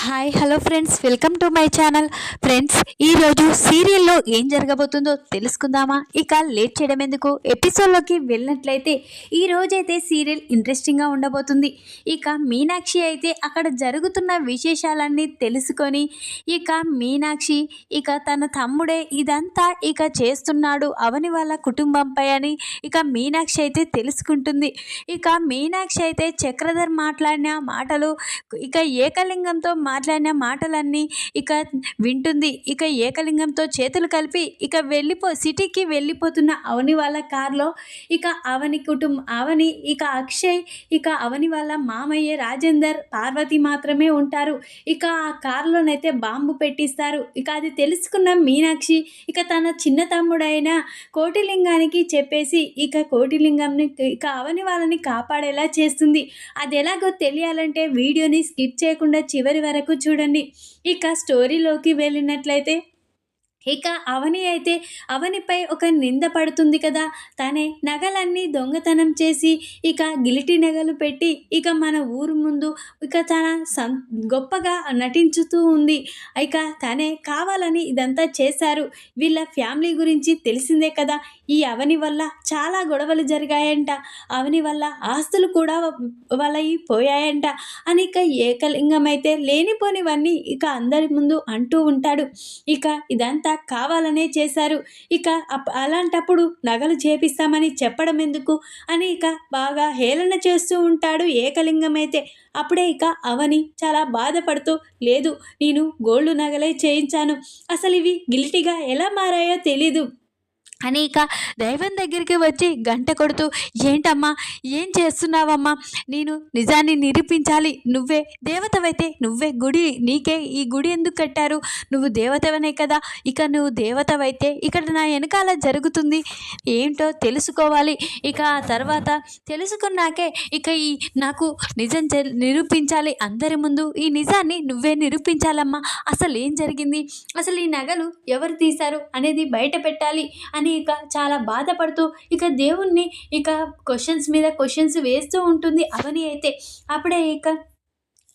Hi hello friends welcome to my channel friends ఈరోజు సీరియల్లో ఏం జరగబోతుందో తెలుసుకుందామా? ఇక లేట్ చేయడం ఎందుకు? ఎపిసోడ్లోకి వెళ్ళినట్లయితే ఈ రోజైతే సీరియల్ ఇంట్రెస్టింగ్గా ఉండబోతుంది. ఇక మీనాక్షి అయితే అక్కడ జరుగుతున్న విశేషాలన్నీ తెలుసుకొని ఇక మీనాక్షి ఇక తన తమ్ముడే ఇదంతా ఇక చేస్తున్నాడు అవని వాళ్ళ కుటుంబంపై అని ఇక మీనాక్షి అయితే తెలుసుకుంటుంది. ఇక మీనాక్షి అయితే చక్రధర్ మాట్లాడిన మాటలు ఇక ఏకలింగంతో మాట్లాడిన మాటలన్నీ ఇక వింటుంది. ఇక ఏకలింగంతో చేతులు కలిపి ఇక వెళ్ళిపో సిటీకి వెళ్ళిపోతున్న అవని వాళ్ళ కారులో ఇక అవని కుటుంబం అవని ఇక అక్షయ్ ఇక అవని వాళ్ళ మామయ్య రాజేందర్ పార్వతి మాత్రమే ఉంటారు. ఇక ఆ కారులోనైతే బాంబు పెట్టిస్తారు. ఇక అది తెలుసుకున్న మీనాక్షి ఇక తన చిన్న తమ్ముడైన కోటిలింగానికి చెప్పేసి ఇక కోటిలింగంని ఇక అవని వాళ్ళని కాపాడేలా చేస్తుంది. అది ఎలాగో తెలియాలంటే వీడియోని స్కిప్ చేయకుండా చివరి వరకు చూడండి. ఇక స్టోరీలోకి వెళ్ళినట్లయితే ఇక అవని అయితే అవనిపై ఒక నింద పడుతుంది కదా. తనే నగలన్నీ దొంగతనం చేసి ఇక గిలిటి నగలు పెట్టి ఇక మన ఊరు ముందు ఇక తన సం గొప్పగా నటించుతూ ఉంది. ఇక తనే కావాలని ఇదంతా చేశారు. వీళ్ళ ఫ్యామిలీ గురించి తెలిసిందే కదా. ఈ అవని వల్ల చాలా గొడవలు జరిగాయంట. అవని వల్ల ఆస్తులు కూడా వాళ్ళవి పోయాయంట అని ఇక ఏకలింగం అయితే లేనిపోనివన్నీ ఇక అందరి ముందు అంటూ ఉంటాడు. ఇక ఇదంతా కావాలనే చేశారు. ఇక అప్- అలాంటప్పుడు నగలు చేపిస్తామని చెప్పడం ఎందుకు? అని ఇక బాగా హేళన చేస్తూ ఉంటాడు ఏకలింగం అయితే అప్పుడే ఇక అవని చాలా బాధపడుతూ లేదు నేను గోల్డ్ నగలే చేయించాను. అసలు ఇవి గిల్టీగా ఎలా మారాయో తెలీదు. అని ఇక దైవం దగ్గరికి వచ్చి గంట కొడుతూ ఏంటమ్మా? ఏం చేస్తున్నావమ్మా? నేను నిజాన్ని నిరూపించాలి. నువ్వే దేవతవైతే నువ్వే గుడి. నీకే ఈ గుడి ఎందుకు కట్టారు? నువ్వు దేవతవనే కదా. ఇక నువ్వు దేవతవైతే ఇక్కడ నా వెనకాల జరుగుతుంది. ఏంటో తెలుసుకోవాలి. ఇక ఆ తర్వాత తెలుసుకున్నాకే ఇక ఈ నాకు నిజం నిరూపించాలి అందరి ముందు. ఈ నిజాన్ని నువ్వే నిరూపించాలమ్మా. అసలు ఏం జరిగింది? అసలు ఈ నగలు ఎవరు తీశారు? అనేది బయట పెట్టాలి అని ఇక చాలా బాధపడుతూ ఇక దేవుణ్ణి ఇక క్వశ్చన్స్ మీద క్వశ్చన్స్ వేస్తూ ఉంటుంది అవని అయితే. అప్పుడే ఇక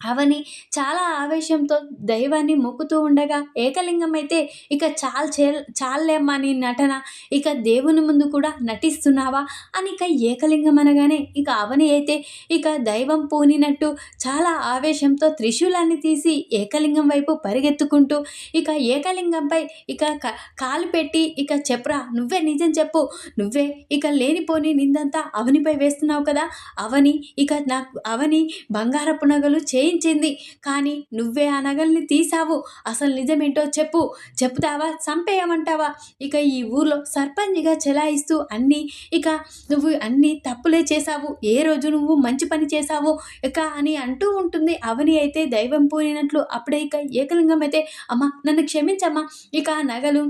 అవని చాలా ఆవేశంతో దైవాన్ని మొక్కుతూ ఉండగా ఏకలింగం అయితే ఇక చాలు చే చాలేమ్మా నీ నటన ఇక దేవుని ముందు కూడా నటిస్తున్నావా? అని ఇక ఏకలింగం అనగానే ఇక అవని అయితే ఇక దైవం పూనినట్టు చాలా ఆవేశంతో త్రిశూలాన్ని తీసి ఏకలింగం వైపు పరిగెత్తుకుంటూ ఇక ఏకలింగంపై ఇక క- కాలు పెట్టి ఇక చెప్పరా నువ్వే నిజం చెప్పు నువ్వే ఇక లేనిపోని నిందంతా అవనిపై వేస్తున్నావు కదా? అవని ఇక నాకు అవని బంగారపు నగలు చేయి చేయించింది కానీ నువ్వే ఆ నగల్ని తీసావు అసలు నిజమేంటో చెప్పు. చెప్తావా చంపేయమంటావా? ఇక ఈ ఊర్లో సర్పంచ్గా చెలాయిస్తూ అన్నీ ఇక నువ్వు అన్నీ తప్పులే చేశావు. ఏ రోజు నువ్వు మంచి పని చేశావు ఇక అని అంటూ ఉంటుంది. అవని అయితే దైవం పూనినట్లు అప్పుడే ఇక ఏకలింగం అయితే అమ్మ నన్ను క్షమించమ్మా. ఇక ఆ నగలు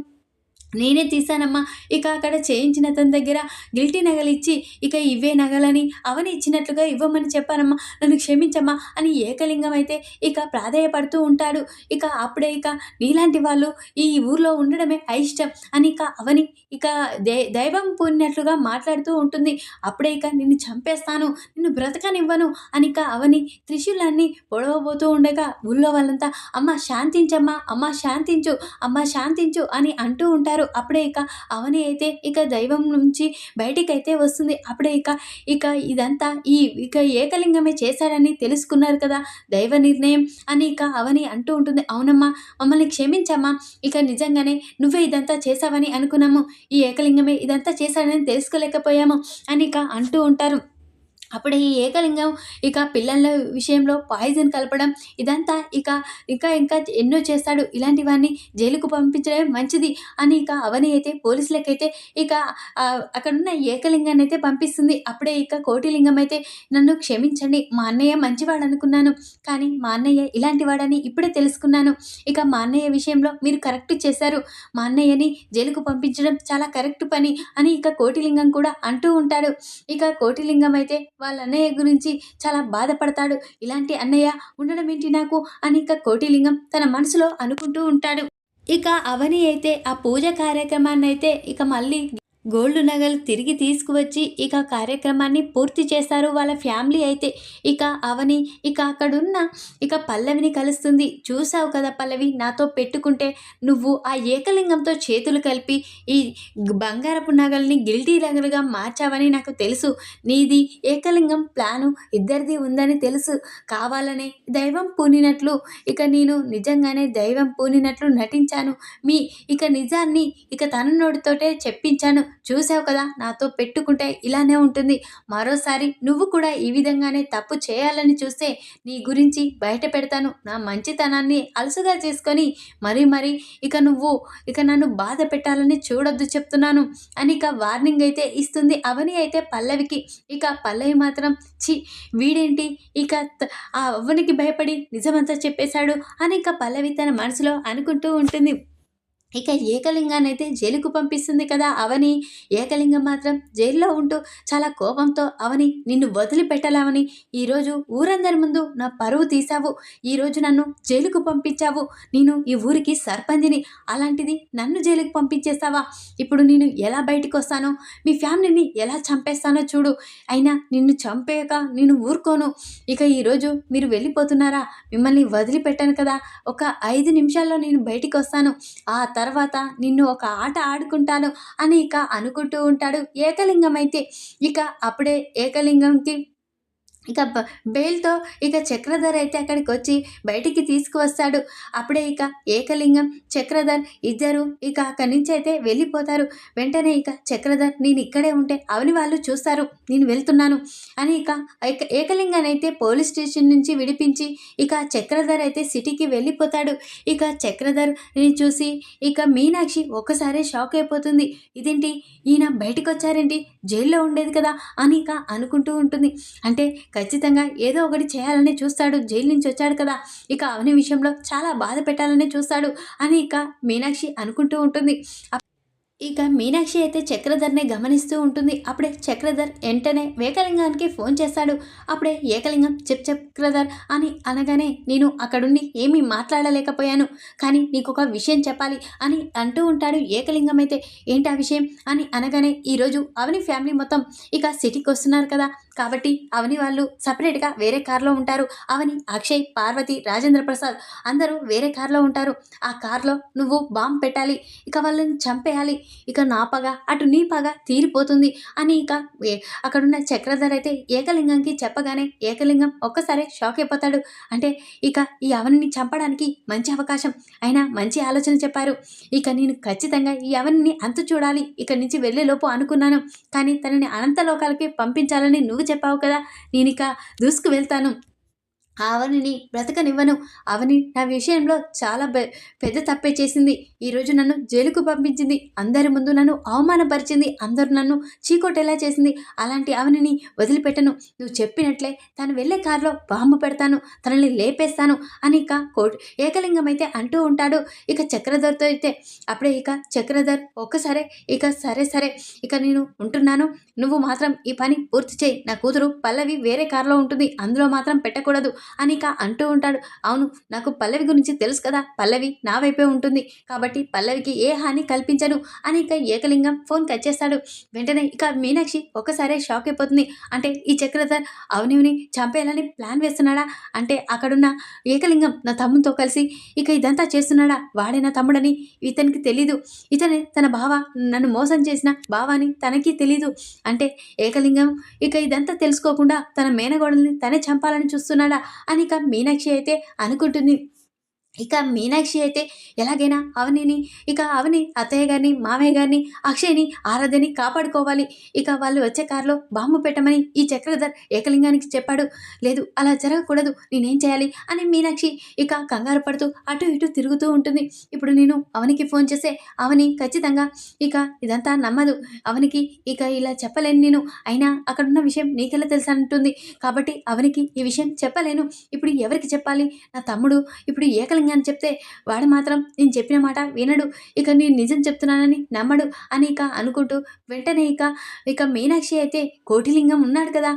నేనే తీశానమ్మా. ఇక అక్కడ చేయించిన అతని దగ్గర గిల్టీ నగలు ఇచ్చి ఇక ఇవే నగలని అవని ఇచ్చినట్లుగా ఇవ్వమని చెప్పానమ్మా. నన్ను క్షమించమ్మా అని ఏకలింగం అయితే ఇక ప్రాధేయపడుతూ ఉంటాడు. ఇక అప్పుడే ఇక నీలాంటి వాళ్ళు ఈ ఊర్లో ఉండడమే అయిష్టం అని ఇక అవని ఇక దే దైవం పూనినట్లుగా మాట్లాడుతూ ఉంటుంది. అప్పుడే ఇక నిన్ను చంపేస్తాను నిన్ను బ్రతకనివ్వను అని ఇక అవని త్రిశూలాన్ని పొడవబోతూ ఉండగా ఊళ్ళో వాళ్ళంతా అమ్మ శాంతించమ్మా అమ్మ శాంతించు అమ్మ శాంతించు అని అంటూ ఉంటారు. అప్పుడే ఇక అవని అయితే ఇక దైవం నుంచి బయటికైతే వస్తుంది. అప్పుడే ఇక ఇక ఇదంతా ఈ ఇక ఏకలింగమే చేశాడని తెలుసుకున్నారు కదా దైవ నిర్ణయం అని ఇక అవని అంటూ ఉంటుంది. అవునమ్మా మమ్మల్ని క్షమించమ్మా. ఇక నిజంగానే నువ్వే ఇదంతా చేశావని అనుకున్నాము. ఈ ఏకలింగమే ఇదంతా చేశాడని తెలుసుకోలేకపోయాము అని ఇక అంటూ ఉంటారు. అప్పుడు ఈ ఏకలింగం ఇక పిల్లల విషయంలో పాయిజన్ కలపడం ఇదంతా ఇక ఇంకా ఇంకా ఎన్నో చేస్తాడు. ఇలాంటివన్నీ జైలుకు పంపించడమే మంచిది అని ఇక అవని అయితే పోలీసులకైతే ఇక అక్కడున్న ఏకలింగాన్ని అయితే పంపిస్తుంది. అప్పుడే ఇక కోటిలింగం అయితే నన్ను క్షమించండి మా అన్నయ్య మంచివాడు అనుకున్నాను. కానీ మా అన్నయ్య ఇలాంటి వాడని ఇప్పుడే తెలుసుకున్నాను. ఇక మా అన్నయ్య విషయంలో మీరు కరెక్ట్ చేశారు. మా అన్నయ్యని జైలుకు పంపించడం చాలా కరెక్ట్ పని అని ఇక కోటిలింగం కూడా అంటూ ఉంటాడు. ఇక కోటిలింగం అయితే వాళ్ళ అన్నయ్య గురించి చాలా బాధపడతాడు. ఇలాంటి అన్నయ్య ఉండడం ఏంటి నాకు? అని ఇక కోటిలింగం తన మనసులో అనుకుంటూ ఉంటాడు. ఇక అవని అయితే ఆ పూజ కార్యక్రమాన్ని అయితే ఇక మళ్ళీ గోల్డ్ నగలు తిరిగి తీసుకువచ్చి ఇక కార్యక్రమాన్ని పూర్తి చేశారు వాళ్ళ ఫ్యామిలీ అయితే. ఇక అవని ఇక అక్కడున్న ఇక పల్లవిని కలుస్తుంది. చూసావు కదా పల్లవి నాతో పెట్టుకుంటే నువ్వు ఆ ఏకలింగంతో చేతులు కలిపి ఈ బంగారపు నగల్ని గిల్టీ నగలుగా మార్చావని నాకు తెలుసు. నీది ఏకలింగం ప్లాను ఇద్దరిది ఉందని తెలుసు. కావాలనే దైవం పూనినట్లు ఇక నేను నిజంగానే దైవం పూనినట్లు నటించాను. మీ ఇక నిజాన్ని ఇక తన నోటితోటే చెప్పించాను. చూసావు కదా నాతో పెట్టుకుంటే ఇలానే ఉంటుంది. మరోసారి నువ్వు కూడా ఈ విధంగానే తప్పు చేయాలని చూస్తే నీ గురించి బయట పెడతాను. నా మంచితనాన్ని అలసుగా చేసుకొని మరీ మరీ ఇక నువ్వు ఇక నన్ను బాధ పెట్టాలని చూడొద్దు చెప్తున్నాను. అని ఇక వార్నింగ్ అయితే ఇస్తుంది అవని అయితే పల్లవికి. ఇక పల్లవి మాత్రం చి వీడేంటి? ఇక ఆ అవ్వనికి భయపడి నిజమంతా చెప్పేశాడు అని ఇక పల్లవి తన మనసులో అనుకుంటూ ఉంటుంది. ఇక ఏకలింగాన్ని అయితే జైలుకు పంపిస్తుంది కదా అవని. ఏకలింగం మాత్రం జైల్లో ఉంటూ చాలా కోపంతో అవని నిన్ను వదిలిపెట్టలేమని ఈరోజు ఊరందరి ముందు నా పరువు తీశావు. ఈరోజు నన్ను జైలుకు పంపించావు. నేను ఈ ఊరికి సర్పంచిని అలాంటిది నన్ను జైలుకు పంపించేస్తావా? ఇప్పుడు నేను ఎలా బయటికి వస్తానో మీ ఫ్యామిలీని ఎలా చంపేస్తానో చూడు. అయినా నిన్ను చంపేయక నేను ఊరుకోను. ఇక ఈరోజు మీరు వెళ్ళిపోతున్నారా? మిమ్మల్ని వదిలిపెట్టాను కదా. ఒక ఐదు నిమిషాల్లో నేను బయటికి వస్తాను ఆ తర్వాత నిన్ను ఒక ఆట ఆడుకుంటాను అని ఇక అనుకుంటూ ఉంటాడు ఏకలింగం అయితే ఇక అప్పుడే ఏకలింగంకి ఇక బ- బెయిల్తో ఇక చక్రధర్ అయితే అక్కడికి వచ్చి బయటికి తీసుకువస్తాడు. అప్పుడే ఇక ఏకలింగం చక్రధర్ ఇద్దరు ఇక అక్కడి నుంచి అయితే వెళ్ళిపోతారు. వెంటనే ఇక చక్రధర్ నేను ఇక్కడే ఉంటే అవని వాళ్ళు చూస్తారు. నేను వెళ్తున్నాను. అని ఇక ఏక- ఏకలింగాన్ని అయితే పోలీస్ స్టేషన్ నుంచి విడిపించి ఇక చక్రధర్ అయితే సిటీకి వెళ్ళిపోతాడు. ఇక చక్రధర్ని చూసి ఇక మీనాక్షి ఒక్కసారి షాక్ అయిపోతుంది. ఇదేంటి? ఈయన బయటకు వచ్చారేంటి జైల్లో ఉండేది కదా అని ఇక అనుకుంటూ ఉంటుంది. అంటే ఖచ్చితంగా ఏదో ఒకటి చేయాలని చూస్తాడు. జైలు నుంచి వచ్చాడు కదా. ఇక అవని విషయంలో చాలా బాధ పెట్టాలని చూస్తాడు అని ఇక మీనాక్షి అనుకుంటూ ఉంటుంది. ఇక మీనాక్షి అయితే చక్రధర్ని గమనిస్తూ ఉంటుంది. అప్పుడే చక్రధర్ వెంటనే ఏకలింగానికి ఫోన్ చేస్తాడు. అప్పుడే ఏకలింగం చెప్ చక్రధర్ అని అనగానే నేను అక్కడుండి ఏమీ మాట్లాడలేకపోయాను. కానీ నీకు ఒక విషయం చెప్పాలి అని అంటూ ఉంటాడు ఏకలింగం అయితే. ఏంటి ఆ విషయం? అని అనగానే ఈరోజు అవని ఫ్యామిలీ మొత్తం ఇక సిటీకి వస్తున్నారు కదా. కాబట్టి అవని వాళ్ళు సపరేట్గా వేరే కారులో ఉంటారు. అవని అక్షయ్ పార్వతి రాజేంద్ర ప్రసాద్ అందరూ వేరే కారులో ఉంటారు. ఆ కారులో నువ్వు బాంబు పెట్టాలి. ఇక వాళ్ళని చంపేయాలి. ఇక నా పగ అటు నీ పగ తీరిపోతుంది అని ఇక అక్కడున్న చక్రధర్ అయితే ఏకలింగంకి చెప్పగానే ఏకలింగం ఒక్కసారి షాక్ అయిపోతాడు. అంటే ఇక ఈ అవనిని చంపడానికి మంచి అవకాశం. అయినా మంచి ఆలోచన చెప్పారు. ఇక నేను ఖచ్చితంగా ఈ అవనిని అంతు చూడాలి. ఇక నుంచి వెళ్ళేలోపు అనుకున్నాను. కానీ తనని అనంత లోకాలకి పంపించాలని నువ్వు చెప్పావు కదా నేను ఇక దూసుకు వెళ్తాను. అవనిని బ్రతకనివ్వను. అవని నా విషయంలో చాలా పెద్ద తప్పే చేసింది. ఈరోజు నన్ను జైలుకు పంపించింది. అందరి ముందు నన్ను అవమానపరిచింది. అందరూ నన్ను చీకొట్టేలా చేసింది. అలాంటి అవనిని వదిలిపెట్టను. నువ్వు చెప్పినట్లే తను వెళ్ళే కారులో బాంబు పెడతాను. తనని లేపేస్తాను అని ఇక కోట్ ఏకలింగం అయితే అంటూ ఉంటాడు. ఇక చక్రధర్తో అయితే అప్పుడే ఇక చక్రధర్ ఒక్కసారే ఇక సరే సరే ఇక నేను ఉంటున్నాను. నువ్వు మాత్రం ఈ పని పూర్తి చేయి. నా కూతురు పల్లవి వేరే కారులో ఉంటుంది. అందులో మాత్రం పెట్టకూడదు. అని ఇక అంటూ ఉంటాడు. అవును నాకు పల్లవి గురించి తెలుసు కదా. పల్లవి నా వైపే ఉంటుంది. కాబట్టి పల్లవికి ఏ హాని కల్పించను అని ఇక ఏకలింగం ఫోన్ కట్ చేస్తాడు. వెంటనే ఇక మీనాక్షి ఒక్కసారే షాక్ అయిపోతుంది. అంటే ఈ చక్రధర్ అవనివిని చంపేయాలని ప్లాన్ వేస్తున్నాడా? అంటే అక్కడున్న ఏకలింగం నా తమ్ముతో కలిసి ఇక ఇదంతా చేస్తున్నాడా? వాడే నా తమ్ముడని ఇతనికి తెలీదు. ఇతనే తన బావ నన్ను మోసం చేసిన బావ అని తనకి తెలీదు. అంటే ఏకలింగం ఇక ఇదంతా తెలుసుకోకుండా తన మేనగోడల్ని తనే చంపాలని చూస్తున్నాడా? అని ఇక మీనాక్షి అయితే అనుకుంటుంది. ఇక మీనాక్షి అయితే ఎలాగైనా అవనిని ఇక అవని అత్తయ్య గారిని మామయ్య గారిని అక్షయ్ని ఆరాధ్యని కాపాడుకోవాలి. ఇక వాళ్ళు వచ్చే కారులో బాంబు పెట్టమని ఈ చక్రధర్ ఏకలింగానికి చెప్పాడు. లేదు అలా జరగకూడదు నేనేం చేయాలి అని మీనాక్షి ఇక కంగారు పడుతూ అటు ఇటు తిరుగుతూ ఉంటుంది. ఇప్పుడు నేను అవనికి ఫోన్ చేస్తే అవని ఖచ్చితంగా ఇక ఇదంతా నమ్మదు. అవనికి ఇక ఇలా చెప్పలేను నేను. అయినా అక్కడున్న విషయం నీకెలా తెలుసు అంటుంది. కాబట్టి అవనికి ఈ విషయం చెప్పలేను. ఇప్పుడు ఎవరికి చెప్పాలి? నా తమ్ముడు. ఇప్పుడు ఏకలింగ అని చెప్తే వాడు మాత్రం నేను చెప్పిన మాట వినడు. ఇక నేను నిజం చెప్తున్నానని నమ్మడు అని ఇక అనుకుంటూ వెంటనే ఇక ఇక మీనాక్షి అయితే కోటిలింగం ఉన్నాడు కదా.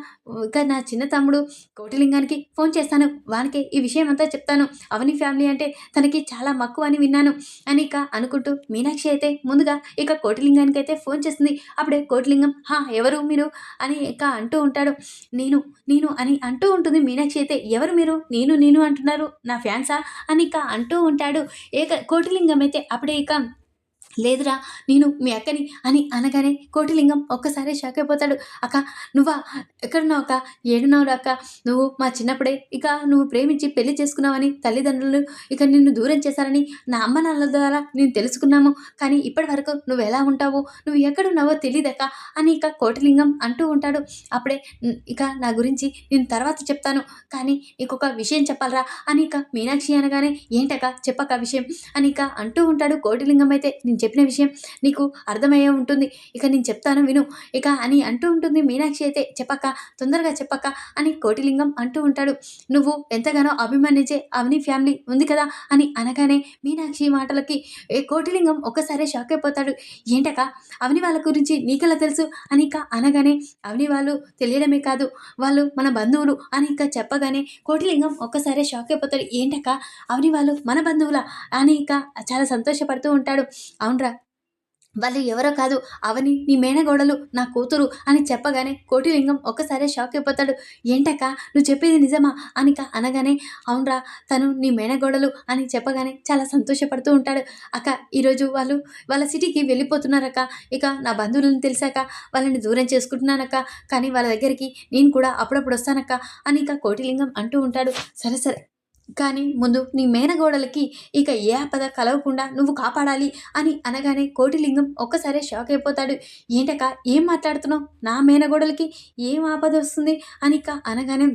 ఇక నా చిన్న తమ్ముడు కోటిలింగానికి ఫోన్ చేస్తాను. వానికి ఈ విషయం అంతా చెప్తాను. అవని ఫ్యామిలీ అంటే తనకి చాలా మక్కువ అని విన్నాను అని ఇక అనుకుంటూ మీనాక్షి అయితే ముందుగా ఇక కోటిలింగానికి అయితే ఫోన్ చేస్తుంది. అప్పుడే కోటిలింగం హా ఎవరు మీరు? అని ఇక అంటూ ఉంటాడు. నేను నేను అని అంటూ ఉంటుంది మీనాక్షి అయితే. ఎవరు మీరు? నేను నేను అంటున్నారు. నా ఫ్యాన్సా? అని ఇక అంటూ ఉంటాడు. ఏక కోటిలింగం అయితే అప్పుడే ఇక లేదురా నేను మీ అక్కని అని అనగానే కోటిలింగం ఒక్కసారి షాక్ అయిపోతాడు. అక్క నువ్వా? ఎక్కడున్నావు అక్క? ఏడున్నావు అక్క? నువ్వు మా చిన్నప్పుడే ఇక నువ్వు ప్రేమించి పెళ్ళి చేసుకున్నావని తల్లిదండ్రులు ఇక నిన్ను దూరం చేశారని నా అమ్మ నాన్నల ద్వారా నేను తెలుసుకున్నాము. కానీ ఇప్పటి వరకు నువ్వు ఎలా ఉంటావో నువ్వు ఎక్కడున్నావో తెలియదక్క అని ఇక కోటిలింగం అంటూ ఉంటాడు. అప్పుడే ఇక నా గురించి నేను తర్వాత చెప్తాను. కానీ నీకు ఒక విషయం చెప్పాలరా? అని ఇక మీనాక్షి అనగానే ఏంటక్క? చెప్పక విషయం? అని ఇక అంటూ ఉంటాడు కోటిలింగం అయితే. నేను చెప్పిన విషయం నీకు అర్థమయ్యే ఉంటుంది. ఇక నేను చెప్తాను విను. ఇక అని అంటూ ఉంటుంది మీనాక్షి అయితే. చెప్పక్క తొందరగా చెప్పక్క అని కోటిలింగం అంటూ ఉంటాడు. నువ్వు ఎంతగానో అభిమానించే అవని ఫ్యామిలీ ఉంది కదా అని అనగానే మీనాక్షి మాటలకి ఏ కోటిలింగం ఒక్కసారి షాక్ అయిపోతాడు. ఏంటక అవని వాళ్ళ గురించి నీకెలా తెలుసు? అని ఇక అనగానే అవని వాళ్ళు తెలియడమే కాదు. వాళ్ళు మన బంధువులు. అని ఇక చెప్పగానే కోటిలింగం ఒక్కసారి షాక్ అయిపోతాడు. ఏంటక అవని వాళ్ళు మన బంధువుల? అని ఇక చాలా సంతోషపడుతూ ఉంటాడు. అవునరా. వాళ్ళు ఎవరో కాదు అవని నీ మేనగోడలు నా కూతురు అని చెప్పగానే కోటిలింగం ఒక్కసారే షాక్ అయిపోతాడు. ఏంటక్క నువ్వు చెప్పేది నిజమా అనిక అనగానే అవునరా తను నీ మేనగోడలు అని చెప్పగానే చాలా సంతోషపడుతూ ఉంటాడు. అక్క ఈరోజు వాళ్ళు వాళ్ళ సిటీకి వెళ్ళిపోతున్నారక్క. ఇక నా బంధువులను తెలిసాక వాళ్ళని దూరం చేసుకుంటున్నానక్క. కానీ వాళ్ళ దగ్గరికి నేను కూడా అప్పుడప్పుడు వస్తానక్క అని ఇక కోటిలింగం అంటూ ఉంటాడు. సరే సరే. కానీ ముందు నీ మేనగోడలకి ఇక ఏ ఆపద కలవకుండా నువ్వు కాపాడాలి అని అనగానే కోటిలింగం ఒక్కసారే షాక్ అయిపోతాడు. ఏంటక ఏం మాట్లాడుతున్నావు? నా మేనగోడలకి ఏం ఆపద వస్తుంది? అని ఇక అనగానే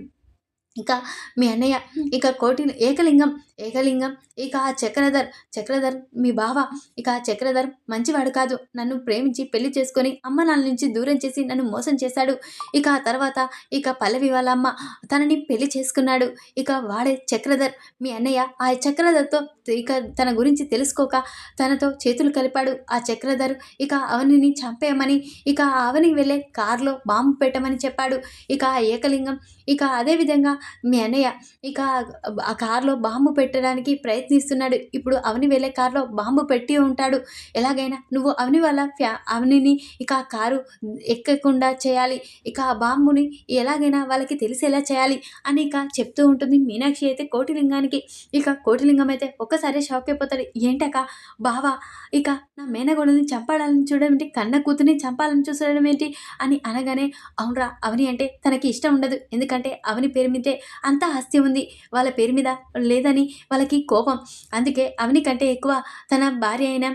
ఇక మీ అన్నయ్య ఇక కోటి ఏకలింగం ఏకలింగం ఇక ఆ చక్రధర్ చక్రధర్ మీ బావ ఇక ఆ చక్రధర్ మంచివాడు కాదు. నన్ను ప్రేమించి పెళ్ళి చేసుకొని అమ్మ నాన్న నుంచి దూరం చేసి నన్ను మోసం చేశాడు. ఇక ఆ తర్వాత ఇక పల్లవి వాళ్ళ అమ్మ తనని పెళ్ళి చేసుకున్నాడు. ఇక వాడే చక్రధర్ మీ అన్నయ్య ఆ చక్రధర్తో ఇక తన గురించి తెలుసుకోక తనతో చేతులు కలిపాడు. ఆ చక్రధర్ ఇక అవనిని చంపేయమని ఇక ఆ అవని వెళ్ళే కారులో బాంబు పెట్టమని చెప్పాడు. ఇక ఆ ఏకలింగం ఇక అదేవిధంగా మీ అన్నయ్య ఇక ఆ కారులో బాంబు పెట్టడానికి ప్రయత్నిస్తున్నాడు. ఇప్పుడు అవని వెళ్ళే కారులో బాంబు పెట్టి ఉంటాడు. ఎలాగైనా నువ్వు అవని వాళ్ళ ఫ్యా అవనిని ఇక ఆ కారు ఎక్కకుండా చేయాలి. ఇక ఆ బాంబుని ఎలాగైనా వాళ్ళకి తెలిసేలా చేయాలి అని ఇక చెప్తూ ఉంటుంది మీనాక్షి అయితే కోటిలింగానికి. ఇక కోటిలింగం అయితే ఒక్కసారి షాక్ అయిపోతాడు. ఏంటక బావా ఇక నా మేనగోడని చంపాలని చూడడం ఏంటి? కన్న కూతుని చంపాలని చూసడం ఏంటి? అని అనగానే అవునరా అవని అంటే తనకి ఇష్టం ఉండదు. ఎందుకంటే అవని పేరు మీదే అంత ఆస్తి ఉంది. వాళ్ళ పేరు మీద లేదని వాళ్ళకి కోపం. అందుకే అవని కంటే ఎక్కువ తన భార్య అయిన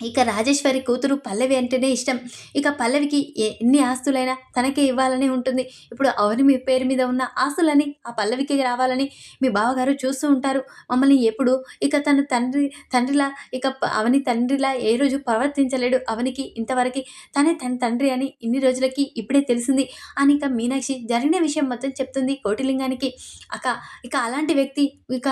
ఇక రాజేశ్వరి కూతురు పల్లవి అంటేనే ఇష్టం. ఇక పల్లవికి ఎన్ని ఆస్తులైనా తనకే ఇవ్వాలని ఉంటుంది. ఇప్పుడు అవని మీ పేరు మీద ఉన్న ఆస్తులని ఆ పల్లవికి రావాలని మీ బావగారు చూస్తూ ఉంటారు. మమ్మల్ని ఎప్పుడు ఇక తన తండ్రి తండ్రిలా ఇక అవని తండ్రిలా ఏ రోజు ప్రవర్తించలేడు. అవనికి ఇంతవరకు తనే తన తండ్రి అని ఇన్ని రోజులకి ఇప్పుడే తెలిసింది. అని ఇక మీనాక్షి జరిగిన విషయం మొత్తం చెప్తుంది కోటిలింగానికి. అక్క ఇక అలాంటి వ్యక్తి ఇక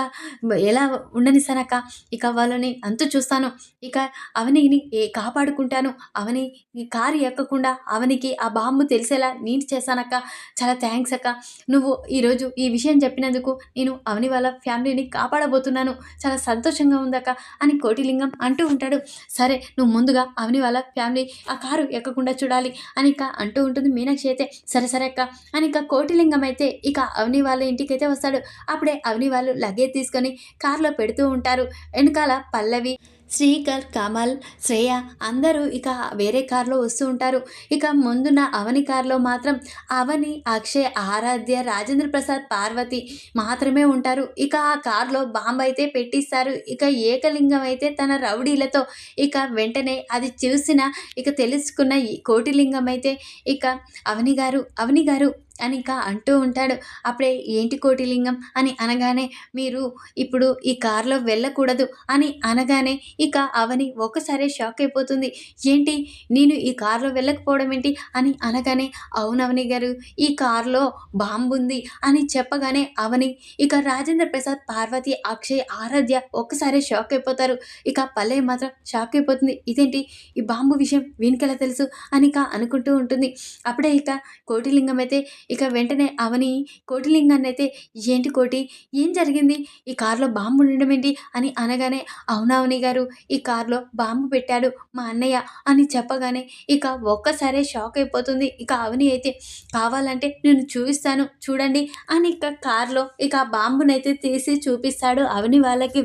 ఎలా ఉండనిస్తానక్క? ఇక వాళ్ళని అంతు చూస్తాను. ఇక అవని అవనిని ఏ కాపాడుకుంటాను? అవని ఈ కారు ఎక్కకుండా అవనికి ఆ బాంబు తెలిసేలా నేను చేశానక్క. చాలా థ్యాంక్స్ అక్క. నువ్వు ఈరోజు ఈ విషయం చెప్పినందుకు నేను అవని వాళ్ళ ఫ్యామిలీని కాపాడబోతున్నాను. చాలా సంతోషంగా ఉందక్క అని కోటిలింగం అంటూ ఉంటాడు. సరే నువ్వు ముందుగా అవని వాళ్ళ ఫ్యామిలీ ఆ కారు ఎక్కకుండా చూడాలి అని ఇక అంటూ ఉంటుంది మీనాక్షి అయితే. సరే సరే అక్క అని ఇక కోటిలింగం అయితే ఇక అవని వాళ్ళ ఇంటికి అయితే వస్తాడు. అప్పుడే అవని వాళ్ళు లగేజ్ తీసుకొని కారులో పెడుతూ ఉంటారు. వెనకాల పల్లవి శ్రీకర్ కమల్ శ్రేయ అందరూ ఇక వేరే కార్లో వస్తూ ఉంటారు. ఇక ముందున్న అవని కార్లో మాత్రం అవని అక్షయ్ ఆరాధ్య రాజేంద్ర ప్రసాద్ పార్వతి మాత్రమే ఉంటారు. ఇక ఆ కార్లో బాంబు అయితే పెట్టిస్తారు. ఇక ఏకలింగం అయితే తన రౌడీలతో ఇక వెంటనే అది చూసిన ఇక తెలుసుకున్న ఈ కోటిలింగం అయితే ఇక అవని గారు అవని గారు అని ఇంకా అంటూ ఉంటాడు. అప్పుడే ఏంటి కోటిలింగం? అని అనగానే మీరు ఇప్పుడు ఈ కారులో వెళ్ళకూడదు అని అనగానే ఇక అవని ఒక్కసారి షాక్ అయిపోతుంది. ఏంటి? నేను ఈ కారులో వెళ్ళకపోవడం ఏంటి? అని అనగానే అవునవని గారు ఈ కారులో బాంబు ఉంది అని చెప్పగానే అవని ఇక రాజేంద్ర ప్రసాద్ పార్వతి అక్షయ్ ఆరాధ్య ఒక్కసారి షాక్ అయిపోతారు. ఇక పల్లె మాత్రం షాక్ అయిపోతుంది. ఇదేంటి? ఈ బాంబు విషయం వీనికెలా తెలుసు? అని ఇక అనుకుంటూ ఉంటుంది. అప్పుడే ఇక కోటిలింగం అయితే ఇక వెంటనే అవని కోటిలింగాన్ని అయితే ఏంటి కోటి? ఏం జరిగింది? ఈ కారులో బాంబు ఉండడం ఏంటి? అని అనగానే అవునవని గారు ఈ కారులో బాంబు పెట్టాడు మా అన్నయ్య అని చెప్పగానే ఇక ఒక్కసారే షాక్ అయిపోతుంది. ఇక అవని అయితే కావాలంటే నేను చూపిస్తాను చూడండి అని ఇక కారులో ఇక ఆ బాంబునైతే తీసి చూపిస్తాడు అవని వాళ్ళకి.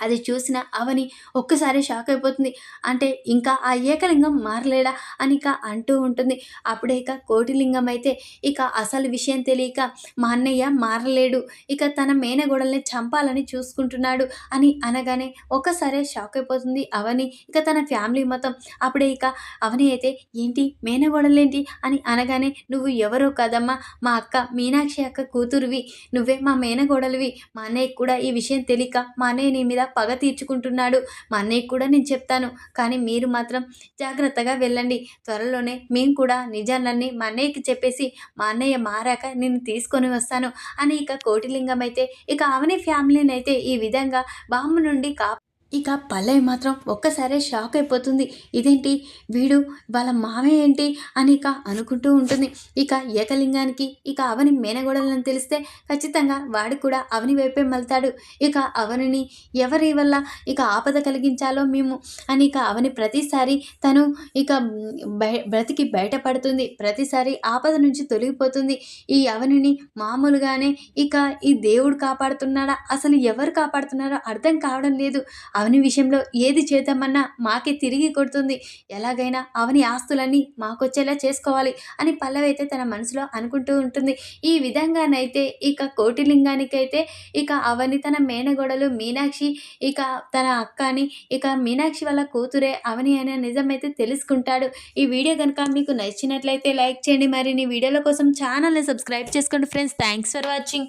అది చూసిన అవని ఒక్కసారి షాక్ అయిపోతుంది. అంటే ఇంకా ఆ ఏకలింగం మారలేడా అని ఇక అంటూ ఉంటుంది. అప్పుడే ఇక కోటిలింగం అయితే ఇక అసలు విషయం తెలియక మా అన్నయ్య మారలేడు ఇక తన మేనగోడల్ని చంపాలని చూసుకుంటున్నాడు అని అనగానే ఒక్కసారి షాక్ అయిపోతుంది అవని. ఇక తన ఫ్యామిలీ మొత్తం అప్పుడే ఇక అవని అయితే ఏంటి మేనగోడలేంటి అని అనగానే నువ్వు ఎవరో కదమ్మా మా అక్క మీనాక్షి అక్క కూతురువి నువ్వే మా మేనగోడలివి. మా అన్నయ్య కూడా ఈ విషయం తెలియక మా అన్నయ్య నీ మీద పగ తీర్చుకుంటున్నాడు. మా అన్నయ్య కూడా నేను చెప్తాను. కానీ మీరు మాత్రం జాగ్రత్తగా వెళ్ళండి. త్వరలోనే మేము కూడా నిజాలన్నీ మా అన్నయ్యకి చెప్పేసి మా అన్నయ్య మారాక నేను తీసుకొని వస్తాను. అని ఇక కోటిలింగం అయితే ఇక అవని ఫ్యామిలీని అయితే ఈ విధంగా బాంబు నుండి కా ఇక పల్లవి మాత్రం ఒక్కసారే షాక్ అయిపోతుంది. ఇదేంటి? వీడు వాళ్ళ మామయ్య ఏంటి? అని ఇక అనుకుంటూ ఉంటుంది. ఇక ఏకలింగానికి ఇక అవని మేనగోడలని తెలిస్తే ఖచ్చితంగా వాడు కూడా అవని వైపే మళ్తాడు. ఇక అవనిని ఎవరి వల్ల ఇక ఆపద కలిగించాలో మేము అని ఇక అవని ప్రతిసారి తను ఇక బ్రతికి బయటపడుతుంది. ప్రతిసారి ఆపద నుంచి తొలగిపోతుంది. ఈ అవనిని మామూలుగానే ఇక ఈ దేవుడు కాపాడుతున్నాడా? అసలు ఎవరు కాపాడుతున్నారో అర్థం కావడం లేదు. అవని విషయంలో ఏది చేద్దామన్నా మాకే తిరిగి కొడుతుంది. ఎలాగైనా అవని ఆస్తులన్నీ మాకొచ్చేలా చేసుకోవాలి అని పల్లవి అయితే తన మనసులో అనుకుంటూ ఉంటుంది. ఈ విధంగానైతే ఇక కోటిలింగానికైతే ఇక అవని తన మేనగోడలు మీనాక్షి ఇక తన అక్క అని ఇక మీనాక్షి వాళ్ళ కూతురే అవని అనే నిజమైతే తెలుసుకుంటాడు. ఈ వీడియో కనుక మీకు నచ్చినట్లయితే లైక్ చేయండి. మరి నీ వీడియోల కోసం ఛానల్ని సబ్స్క్రైబ్ చేసుకోండి ఫ్రెండ్స్. Thanks for watching.